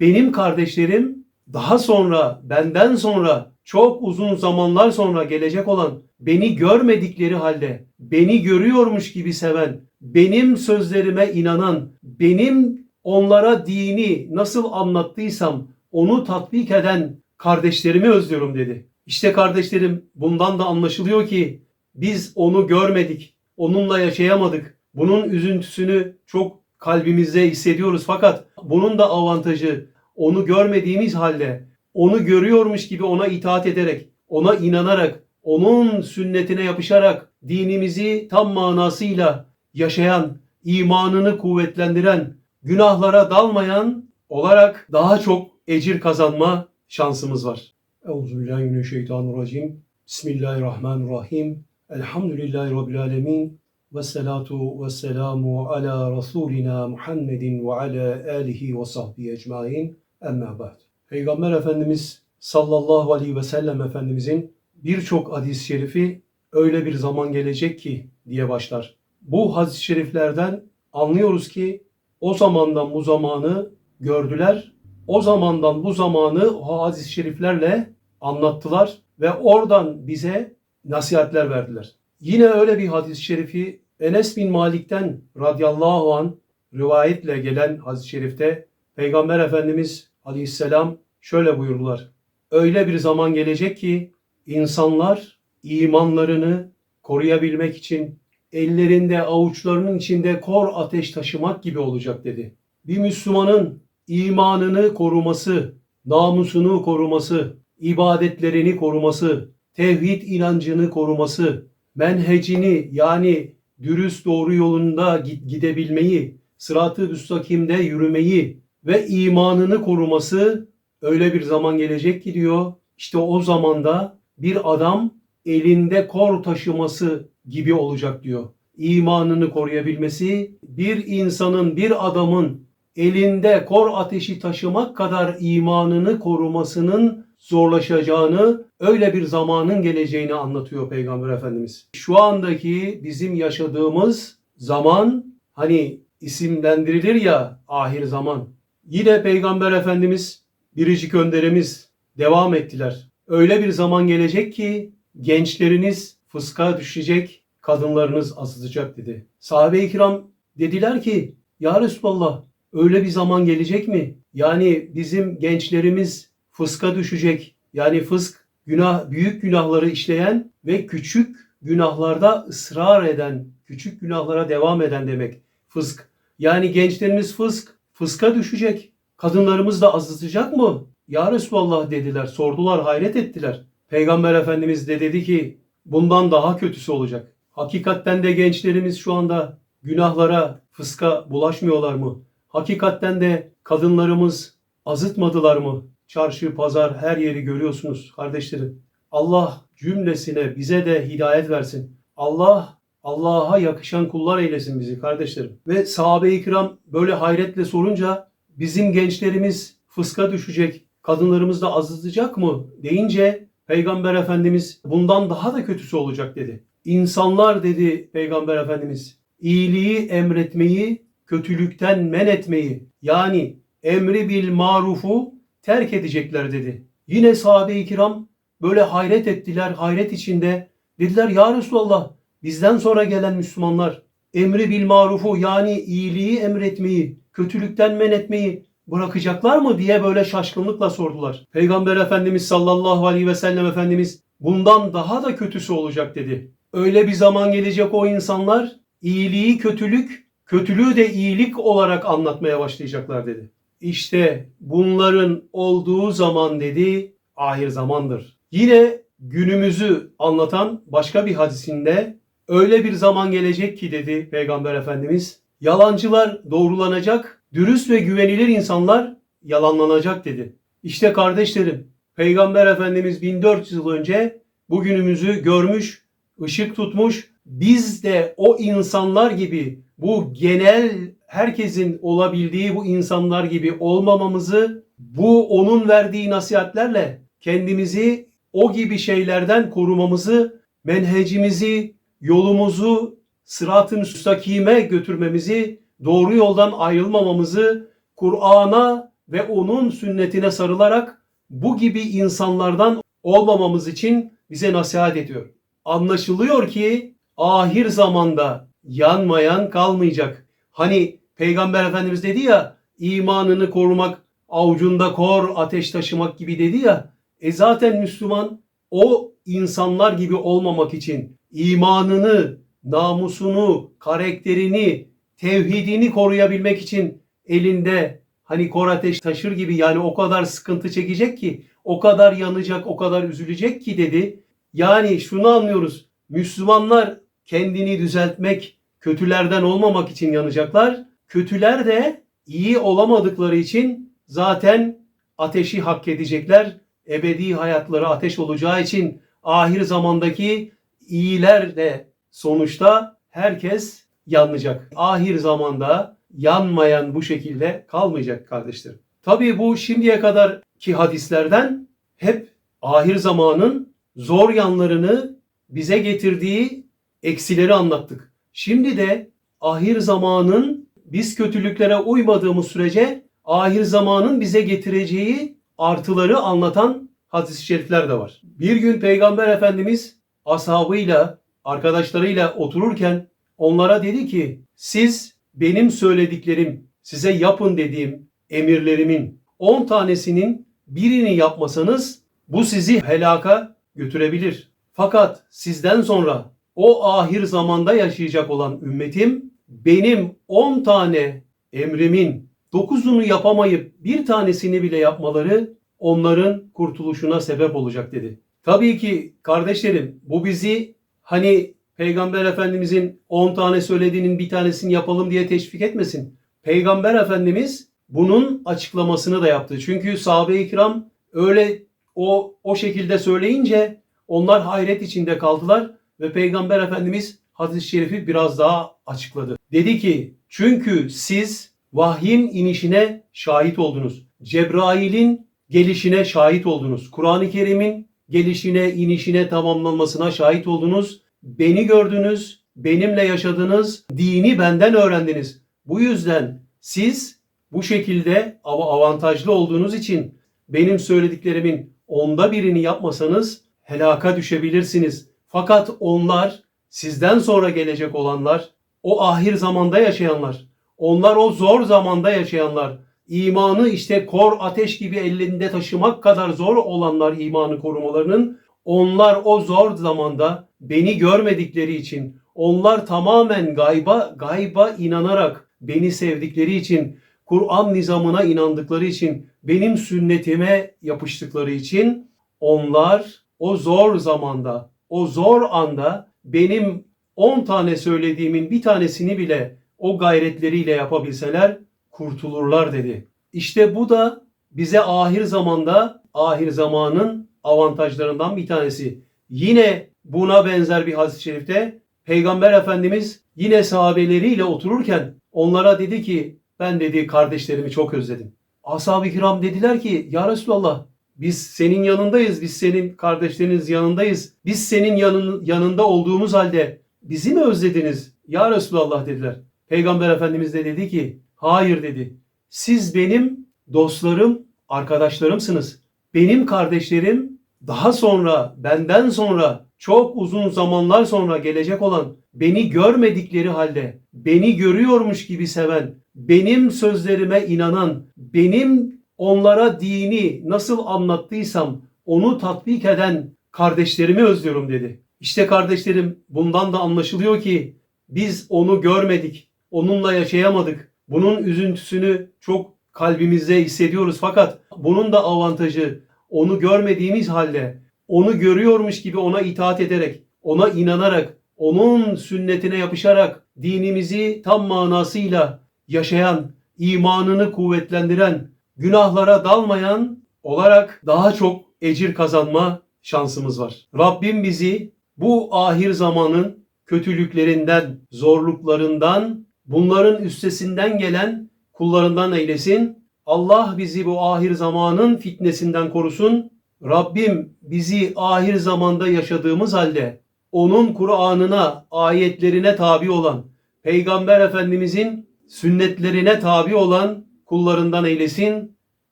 benim kardeşlerim daha sonra, benden sonra, çok uzun zamanlar sonra gelecek olan, beni görmedikleri halde, beni görüyormuş gibi seven, benim sözlerime inanan, benim onlara dini nasıl anlattıysam onu tatbik eden kardeşlerimi özlüyorum dedi. İşte kardeşlerim bundan da anlaşılıyor ki biz onu görmedik, onunla yaşayamadık. Bunun üzüntüsünü çok kalbimizde hissediyoruz fakat bunun da avantajı onu görmediğimiz halde onu görüyormuş gibi ona itaat ederek, ona inanarak, onun sünnetine yapışarak dinimizi tam manasıyla yaşayan, imanını kuvvetlendiren, günahlara dalmayan olarak daha çok ecir kazanma şansımız var. Euzubillahimineşşeytanirracim. Bismillahirrahmanirrahim. Elhamdülillahi Rabbil alemin. Ve salatu ve selamu ala Resulina Muhammedin ve ala alihi ve sahbihi ecmain. Emma ba'd. Peygamber Efendimiz sallallahu aleyhi ve sellem Efendimizin birçok hadis-i şerifi öyle bir zaman gelecek ki diye başlar. Bu hadis-i şeriflerden anlıyoruz ki o zamandan bu zamanı gördüler. O zamandan bu zamanı o hadis-i şeriflerle anlattılar ve oradan bize nasihatler verdiler. Yine öyle bir hadis-i şerifi Enes bin Malik'ten radıyallahu an rivayetle gelen hadis-i şerifte Peygamber Efendimiz aleyhisselam şöyle buyurdular. Öyle bir zaman gelecek ki insanlar imanlarını koruyabilmek için ellerinde avuçlarının içinde kor ateş taşımak gibi olacak dedi. Bir Müslümanın imanını koruması, namusunu koruması, ibadetlerini koruması, tevhid inancını koruması, menhecini yani dürüst doğru yolunda gidebilmeyi, sırat-ı müstakimde yürümeyi ve imanını koruması öyle bir zaman gelecek ki diyor. İşte o zamanda bir adam elinde kor taşıması gibi olacak diyor. İmanını koruyabilmesi bir insanın, bir adamın elinde kor ateşi taşımak kadar imanını korumasının zorlaşacağını, öyle bir zamanın geleceğini anlatıyor Peygamber Efendimiz. Şu andaki bizim yaşadığımız zaman hani isimlendirilir ya ahir zaman. Yine Peygamber Efendimiz biricik önderimiz devam ettiler. Öyle bir zaman gelecek ki gençleriniz fıska düşecek, kadınlarınız azılacak dedi. Sahabe-i kiram dediler ki ya Resulallah öyle bir zaman gelecek mi? Yani bizim gençlerimiz fıska düşecek. Yani fısk günah büyük günahları işleyen ve küçük günahlarda ısrar eden, küçük günahlara devam eden demek. Fısk. Yani gençlerimiz fısk, fıska düşecek. Kadınlarımız da azıtacak mı? Ya Resulallah dediler, sordular, hayret ettiler. Peygamber Efendimiz de dedi ki bundan daha kötüsü olacak. Hakikatten de gençlerimiz şu anda günahlara, fıska bulaşmıyorlar mı? Hakikatten de kadınlarımız azıtmadılar mı? Çarşı, pazar her yeri görüyorsunuz kardeşlerim. Allah cümlesine bize de hidayet versin. Allah Allah'a yakışan kullar eylesin bizi kardeşlerim. Ve sahabe-i kiram böyle hayretle sorunca bizim gençlerimiz fıska düşecek, kadınlarımız da azıtacak mı deyince Peygamber Efendimiz bundan daha da kötüsü olacak dedi. İnsanlar dedi Peygamber Efendimiz iyiliği emretmeyi, kötülükten men etmeyi yani emri bil marufu terk edecekler dedi. Yine sahabe-i kiram böyle hayret ettiler, hayret içinde dediler ya Resulallah bizden sonra gelen Müslümanlar emri bil marufu yani iyiliği emretmeyi, kötülükten men etmeyi bırakacaklar mı diye böyle şaşkınlıkla sordular. Peygamber Efendimiz sallallahu aleyhi ve sellem Efendimiz bundan daha da kötüsü olacak dedi. Öyle bir zaman gelecek o insanlar iyiliği kötülük, kötülüğü de iyilik olarak anlatmaya başlayacaklar dedi. İşte bunların olduğu zaman dedi ahir zamandır. Yine günümüzü anlatan başka bir hadisinde öyle bir zaman gelecek ki dedi Peygamber Efendimiz yalancılar doğrulanacak, dürüst ve güvenilir insanlar yalanlanacak dedi. İşte kardeşlerim Peygamber Efendimiz 1400 yıl önce bugünümüzü görmüş, ışık tutmuş. Biz de o insanlar gibi bu genel herkesin olabildiği bu insanlar gibi olmamamızı bu onun verdiği nasihatlerle kendimizi o gibi şeylerden korumamızı, menhecimizi, yolumuzu sırat-ı müstakime götürmemizi, doğru yoldan ayrılmamamızı, Kur'an'a ve onun sünnetine sarılarak bu gibi insanlardan olmamamız için bize nasihat ediyor. Anlaşılıyor ki ahir zamanda yanmayan kalmayacak. Hani Peygamber Efendimiz dedi ya imanını korumak avucunda kor ateş taşımak gibi dedi ya. E zaten Müslüman o insanlar gibi olmamak için imanını, namusunu, karakterini, tevhidini koruyabilmek için elinde hani kor ateş taşır gibi yani o kadar sıkıntı çekecek ki, o kadar yanacak, o kadar üzülecek ki dedi. Yani şunu anlıyoruz. Müslümanlar kendini düzeltmek, kötülerden olmamak için yanacaklar. Kötüler de iyi olamadıkları için zaten ateşi hak edecekler. Ebedi hayatları ateş olacağı için ahir zamandaki iyiler de sonuçta herkes yanacak. Ahir zamanda yanmayan bu şekilde kalmayacak kardeşlerim. Tabii bu şimdiye kadarki hadislerden hep ahir zamanın zor yanlarını bize getirdiği eksileri anlattık. Şimdi de ahir zamanın biz kötülüklere uymadığımız sürece ahir zamanın bize getireceği artıları anlatan hadis-i şerifler de var. Bir gün Peygamber Efendimiz ashabıyla, arkadaşlarıyla otururken onlara dedi ki siz benim söylediklerim, size yapın dediğim emirlerimin 10 tanesinin birini yapmasanız bu sizi helaka götürebilir. Fakat sizden sonra o ahir zamanda yaşayacak olan ümmetim benim 10 tane emrimin 9'unu yapamayıp bir tanesini bile yapmaları onların kurtuluşuna sebep olacak dedi. Tabii ki kardeşlerim bu bizi hani Peygamber Efendimizin 10 tane söylediğinin bir tanesini yapalım diye teşvik etmesin. Peygamber Efendimiz bunun açıklamasını da yaptı. Çünkü sahabe-i kiram öyle o o şekilde söyleyince onlar hayret içinde kaldılar ve Peygamber Efendimiz hadis-i şerifi biraz daha açıkladı. Dedi ki çünkü siz vahyin inişine şahit oldunuz. Cebrail'in gelişine şahit oldunuz. Kur'an-ı Kerim'in gelişine, inişine, tamamlanmasına şahit oldunuz. Beni gördünüz, benimle yaşadınız, dini benden öğrendiniz. Bu yüzden siz bu şekilde avantajlı olduğunuz için benim söylediklerimin onda birini yapmasanız helaka düşebilirsiniz. Fakat onlar sizden sonra gelecek olanlar, o ahir zamanda yaşayanlar, onlar o zor zamanda yaşayanlar, imanı işte kor ateş gibi ellerinde taşımak kadar zor olanlar imanı korumalarının, onlar o zor zamanda beni görmedikleri için, onlar tamamen gayba gayba inanarak beni sevdikleri için, Kur'an nizamına inandıkları için, benim sünnetime yapıştıkları için onlar o zor zamanda, o zor anda benim 10 tane söylediğimin bir tanesini bile o gayretleriyle yapabilseler kurtulurlar dedi. İşte bu da bize ahir zamanda ahir zamanın avantajlarından bir tanesi. Yine buna benzer bir hadis-i şerifte Peygamber Efendimiz yine sahabeleriyle otururken onlara dedi ki ben dedi kardeşlerimi çok özledim. Ashab-ı kiram dediler ki ya Resulallah biz senin yanındayız, biz senin kardeşleriniz yanındayız. Biz senin yanın, yanında olduğumuz halde bizi mi özlediniz ya Resulallah dediler. Peygamber Efendimiz de dedi ki hayır dedi. Siz benim dostlarım, arkadaşlarımsınız. Benim kardeşlerim daha sonra, benden sonra, çok uzun zamanlar sonra gelecek olan, beni görmedikleri halde, beni görüyormuş gibi seven, benim sözlerime inanan, benim onlara dini nasıl anlattıysam onu tatbik eden kardeşlerimi özlüyorum dedi. İşte kardeşlerim bundan da anlaşılıyor ki biz onu görmedik, onunla yaşayamadık. Bunun üzüntüsünü çok kalbimizde hissediyoruz fakat bunun da avantajı onu görmediğimiz halde onu görüyormuş gibi ona itaat ederek, ona inanarak, onun sünnetine yapışarak dinimizi tam manasıyla yaşayan, imanını kuvvetlendiren, günahlara dalmayan olarak daha çok ecir kazanma şansımız var. Rabbim bizi bu ahir zamanın kötülüklerinden, zorluklarından, bunların üstesinden gelen kullarından eylesin. Allah bizi bu ahir zamanın fitnesinden korusun. Rabbim bizi ahir zamanda yaşadığımız halde onun Kur'an'ına, ayetlerine tabi olan, Peygamber Efendimizin sünnetlerine tabi olan kullarından eylesin.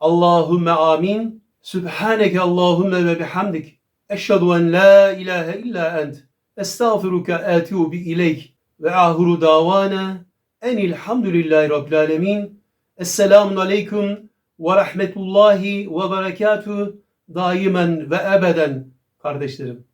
Allahümme amin. Sübhaneke Allahümme ve bihamdik. Eşhedü en la ilahe illa ent. Estağfiruke etubu ileyk. Ve ahiru davana enilhamdülillahi rabbil alemin. Esselamun aleyküm ve rahmetullahi ve berekatuhu daimen ve ebeden kardeşlerim.